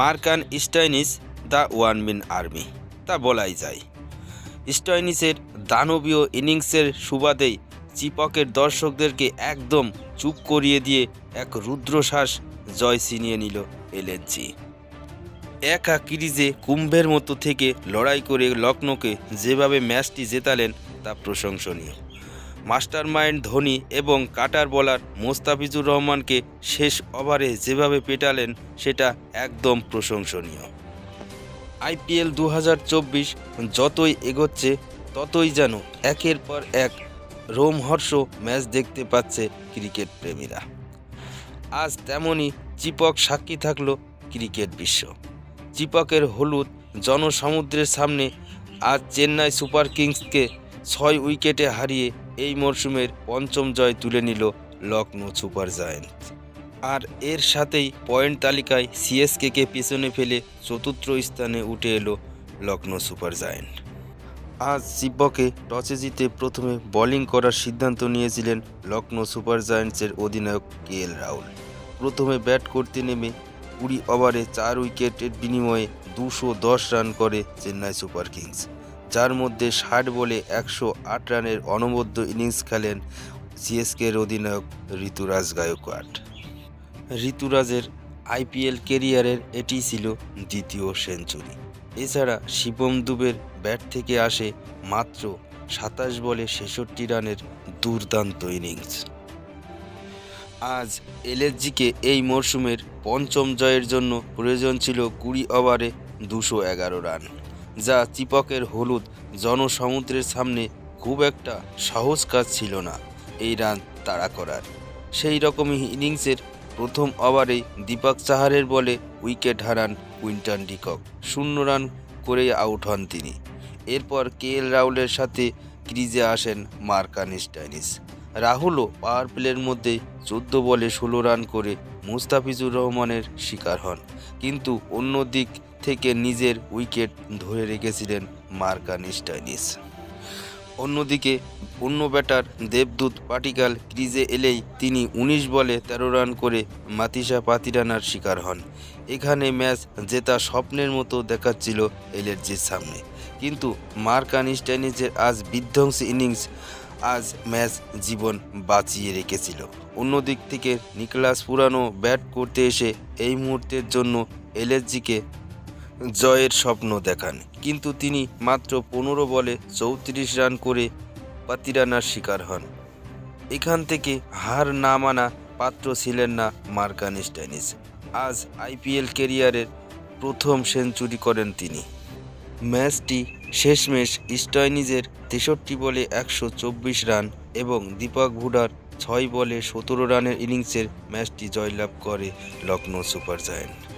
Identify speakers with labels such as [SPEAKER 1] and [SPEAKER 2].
[SPEAKER 1] Marcus Stoinis the one man army, তা বলাই যায়। স্টয়নিসের দানবীয় ইনিংসের সুবাদেই চিপকের দর্শকদেরকে একদম চুপ করিয়ে দিয়ে এক রুদ্রশ্বাস জয় ছিনিয়ে নিল এলএনজি একা কিরিজে কুম্ভের মতো থেকে লড়াই করে লক্ষ্ণৌকে যেভাবে ম্যাচটি জেতালেন তা প্রশংসনীয়। মাস্টার মাইন্ড ধোনি এবং কাটার বলার মোস্তাফিজুর রহমানকে শেষ ওভারে যেভাবে পেটালেন, সেটা একদম প্রশংসনীয়। আইপিএল দু হাজার চব্বিশ যতই এগোচ্ছে, ততই যেন একের পর এক রোমহর্ষ ম্যাচ দেখতে পাচ্ছে ক্রিকেট প্রেমীরা। আজ তেমনই চিপক সাক্ষী থাকল ক্রিকেট বিশ্ব। চিপকের হলুদ জনসমুদ্রের সামনে আজ চেন্নাই সুপার কিংসকে ছয় উইকেটে হারিয়ে এই মরশুমের পঞ্চম জয় তুলে নিল লখনৌ সুপার জায়েন্ট। আর এর সাথেই পয়েন্ট তালিকায় সিএসকেকে পেছনে ফেলে চতুর্থ স্থানে উঠে এলো লখনৌ সুপার জায়েন্ট। আজ চিব্বকে টসে জিতে প্রথমে বোলিং করার সিদ্ধান্ত নিয়েছিলেন লখনৌ সুপার জায়েন্টসের অধিনায়ক কে এল রাহুল। প্রথমে ব্যাট করতে নেমে কুড়ি ওভারে চার উইকেটের বিনিময়ে দুশো দশ রান করে চেন্নাই সুপার কিংস। যার মধ্যে ষাট বলে একশো আট রানের অনবদ্য ইনিংস খেলেন সিএসকের অধিনায়ক ঋতুরাজ গায়কোয়াড়। ঋতুরাজের আইপিএল কেরিয়ারের এটি ছিল দ্বিতীয় সেঞ্চুরি। এছাড়া শিবম দুবের ব্যাট থেকে আসে মাত্র সাতাশ বলে ছেষট্টি রানের দুর্দান্ত ইনিংস। আজ এলএসজিকে এই মরশুমের পঞ্চম জয়ের জন্য প্রয়োজন ছিল কুড়ি ওভারে দুশো এগারো রান। যা চিপকের হলুদ জনসমুদ্রের সামনে খুব একটা সহজ কাজ ছিল না। এই রান তাড়া করার। সেই রকমই ইনিংসের প্রথম ওভারেই দীপক চাহারের বলে উইকেট হারান কুইন্টন ডিকক। শূন্য রান করে আউট হন তিনি। এরপর কে এল রাহুলের সাথে ক্রিজে আসেন মার্কান স্টাইনিস রাহুলও পাওয়ার প্লের মধ্যে চোদ্দ বলে ষোলো রান করে মুস্তাফিজুর রহমানের শিকার হন। কিন্তু অন্য দিক থেকে নিজের উইকেট ধরে রেখেছিলেন মার্কান স্টাইনিস অন্যদিকে অন্য ব্যাটার দেবদূত পাটিকাল ক্রিজে এলেই তিনি ১৯ বলে ১৩ রান করে মাতিসা পাতিরানার শিকার হন। এখানে ম্যাচ জেতা স্বপ্নের মতো দেখাচ্ছিল এলার্জির সামনে। কিন্তু মার্ক আনস্টাইনিসের আজ বিধ্বংসী ইনিংস আজ ম্যাচ জীবন বাঁচিয়ে রেখেছিল। অন্যদিক থেকে নিকলাস পুরানো ব্যাট করতে এসে এই মুহূর্তের জন্য এলএসজিকে জয়ের স্বপ্ন দেখান। কিন্তু তিনি মাত্র পনেরো বলে চৌত্রিশ রান করে পাতিরানার শিকার হন। এখান থেকে হার না মানা পাত্র ছিলেন না মার্কান স্টাইনিস আজ আইপিএল কেরিয়ারের প্রথম সেঞ্চুরি করেন তিনি। ম্যাচটি শেষমেশ স্টয়নিজের তেষট্টি বলে একশো চব্বিশ রান এবং দীপক ভুডার ছয় বলে সতেরো রানের ইনিংসের ম্যাচটি জয়লাভ করে লখনৌ সুপার জায়েন্ট।